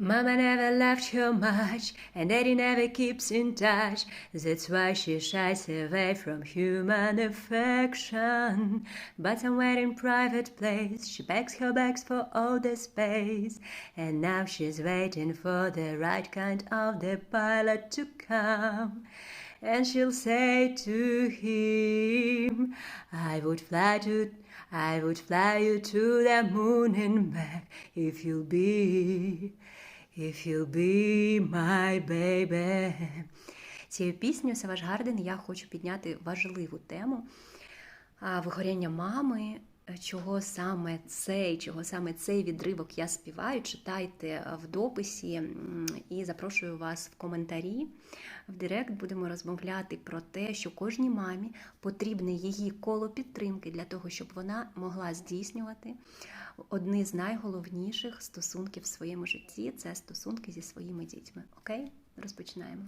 Mama never loved you much, and daddy never keeps in touch. That's why she shies away from human affection. But somewhere in private place, she packs her bags for all the space. And now she's waiting for the right kind of the pilot to come. And she'll say to him, I would fly to I would fly you to the moon and back if you'll be, if you'll be my baby. Цією піснею Саваш Гарден я хочу підняти важливу тему вигоряння мами. Чого саме цей, чого саме цей відривок я співаю, читайте в дописі і запрошую вас в коментарі. В Директ будемо розмовляти про те, що кожній мамі потрібне її коло підтримки для того, щоб вона могла здійснювати одні з найголовніших стосунків в своєму житті це стосунки зі своїми дітьми. Окей, розпочинаємо.